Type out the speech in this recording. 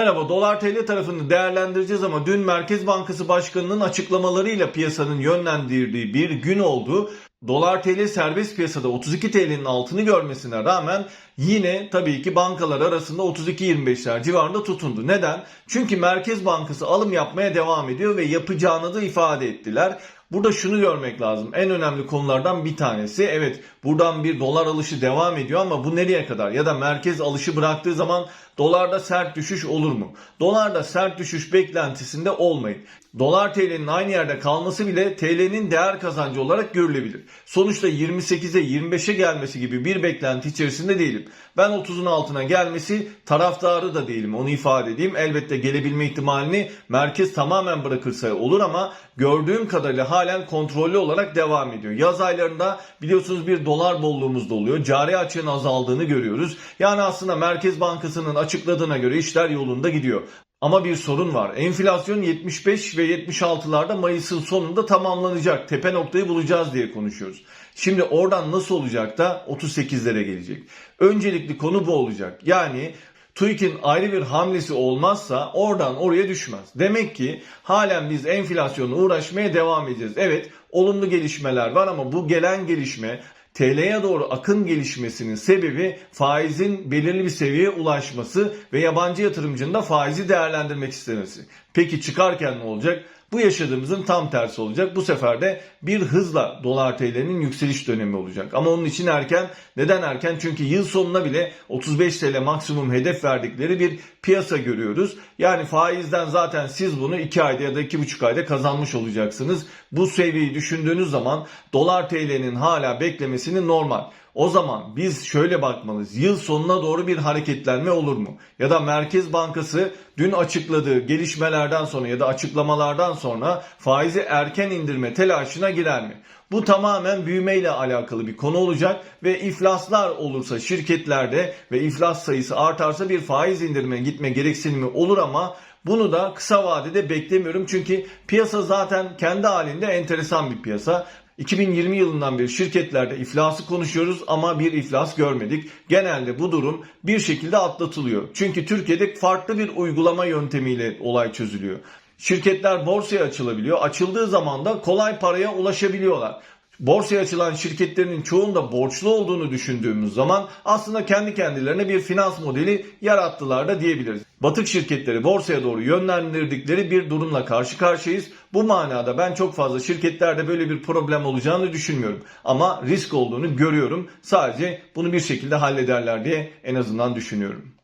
Merhaba, dolar TL tarafını değerlendireceğiz ama dün Merkez Bankası Başkanı'nın açıklamalarıyla piyasanın yönlendirdiği bir gün oldu. Dolar TL serbest piyasada 32 TL'nin altını görmesine rağmen yine tabii ki bankalar arasında 32-25'ler civarında tutundu. Neden? Çünkü Merkez Bankası alım yapmaya devam ediyor ve yapacağını da ifade ettiler. Burada şunu görmek lazım. En önemli konulardan bir tanesi. Evet buradan bir dolar alışı devam ediyor ama bu nereye kadar? Ya da merkez alışı bıraktığı zaman dolarda sert düşüş olur mu? Dolarda sert düşüş beklentisinde olmayın. Dolar TL'nin aynı yerde kalması bile TL'nin değer kazancı olarak görülebilir. Sonuçta 28'e 25'e gelmesi gibi bir beklenti içerisinde değilim. Ben 30'un altına gelmesi taraftarı da değilim onu ifade edeyim. Elbette gelebilme ihtimalini merkez tamamen bırakırsa olur ama gördüğüm kadarıyla halen kontrollü olarak devam ediyor. Yaz aylarında biliyorsunuz bir dolar bolluğumuz da oluyor. Cari açığın azaldığını görüyoruz. Yani aslında Merkez Bankası'nın açıkladığına göre işler yolunda gidiyor. Ama bir sorun var. Enflasyon 75 ve 76'larda Mayıs'ın sonunda tamamlanacak. Tepe noktayı bulacağız diye konuşuyoruz. Şimdi oradan nasıl olacak da 38'lere gelecek? Öncelikli konu bu olacak. Yani TÜİK'in ayrı bir hamlesi olmazsa oradan oraya düşmez. Demek ki halen biz enflasyonla uğraşmaya devam edeceğiz. Evet olumlu gelişmeler var ama bu gelen gelişme TL'ye doğru akın gelişmesinin sebebi faizin belirli bir seviyeye ulaşması ve yabancı yatırımcının da faizi değerlendirmek istemesi. Peki çıkarken ne olacak? Bu yaşadığımızın tam tersi olacak. Bu sefer de bir hızla dolar TL'nin yükseliş dönemi olacak. Ama onun için erken. Neden erken? Çünkü yıl sonuna bile 35 TL maksimum hedef verdikleri bir piyasa görüyoruz. Yani faizden zaten siz bunu 2 ayda ya da 2,5 ayda kazanmış olacaksınız. Bu seviyeyi düşündüğünüz zaman dolar TL'nin hala beklemesini normal. O zaman biz şöyle bakmalıyız. Yıl sonuna doğru bir hareketlenme olur mu? Ya da Merkez Bankası dün açıkladığı gelişmelerden sonra ya da açıklamalardan sonra faizi erken indirme telaşına girer mi? Bu tamamen büyümeyle alakalı bir konu olacak ve iflaslar olursa şirketlerde ve iflas sayısı artarsa bir faiz indirme gitme gereksinimi olur ama bunu da kısa vadede beklemiyorum çünkü piyasa zaten kendi halinde enteresan bir piyasa. 2020 yılından beri şirketlerde iflası konuşuyoruz ama bir iflas görmedik. Genelde bu durum bir şekilde atlatılıyor. Çünkü Türkiye'de farklı bir uygulama yöntemiyle olay çözülüyor. Şirketler borsaya açılabiliyor. Açıldığı zaman da kolay paraya ulaşabiliyorlar. Borsaya açılan şirketlerin çoğunda borçlu olduğunu düşündüğümüz zaman aslında kendi kendilerine bir finans modeli yarattılar da diyebiliriz. Batık şirketleri borsaya doğru yönlendirdikleri bir durumla karşı karşıyayız. Bu manada ben çok fazla şirketlerde böyle bir problem olacağını düşünmüyorum. Ama risk olduğunu görüyorum. Sadece bunu bir şekilde hallederler diye en azından düşünüyorum.